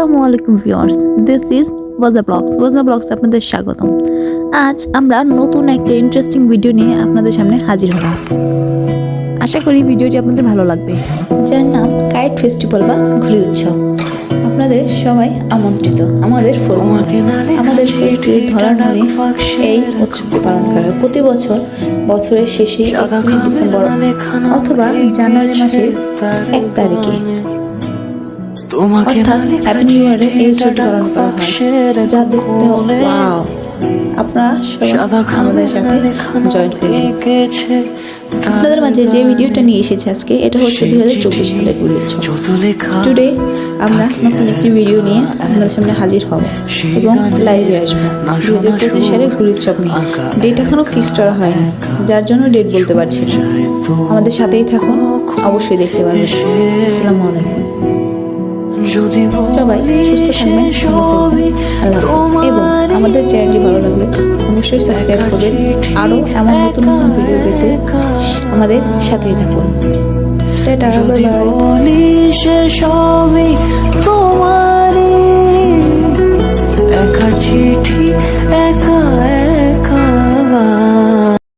আসসালামু আলাইকুম viewers this is Waja vlogs Waja vlogs আপনাদের স্বাগতম। আজ আমরা নতুন একটা ইন্টারেস্টিং ভিডিও নিয়ে আপনাদের সামনে হাজির হলাম। আশা করি ভিডিওটি আপনাদের ভালো লাগবে। যার নাম কাইট ফেস্টিভ্যাল বা ঘুরি উৎসব। আপনাদের সবাই আমন্ত্রিত। আমাদের আমাদের ফোরটির ধরার নামে এই উৎসবটি পালন করা প্রতি বছর বছরের শেষে ডিসেম্বর অথবা জানুয়ারি মাসের এক তারিখে। অর্থাৎ হ্যাপি নিউ ইয়ারে এই উৎসবটি করা হয়। যা দেখতে ওয়াও আপনারা সবাই আমাদের সাথে জয়েন করুন আপনাদের মাঝে যে ভিডিওটা নিয়ে এসেছে আজকে এটা হচ্ছে দুই হাজার চব্বিশ সালের উৎসব টুডে আমরা নতুন একটি ভিডিও নিয়ে আপনাদের সামনে হাজির হব এবং লাইভে আসব। দুই হাজার পঁচিশ গুলি উৎসব নিয়ে। ডেট এখনও ফিক্স করা হয়নি যার জন্য ডেট বলতে পারছি না। আমাদের সাথেই থাকুন অবশ্যই দেখতে পারবেন। আসসালামু আলাইকুম। সবাই সুস্থ থাকবেন এবং আমাদের চ্যানেলটি ভালো লাগলে অবশ্যই সাবস্ক্রাইব করবেন। আরও এমন নতুন নতুন ভিডিও পেতে আমাদের সাথেই থাকুন। সবই তোমারই। একা চিঠি একা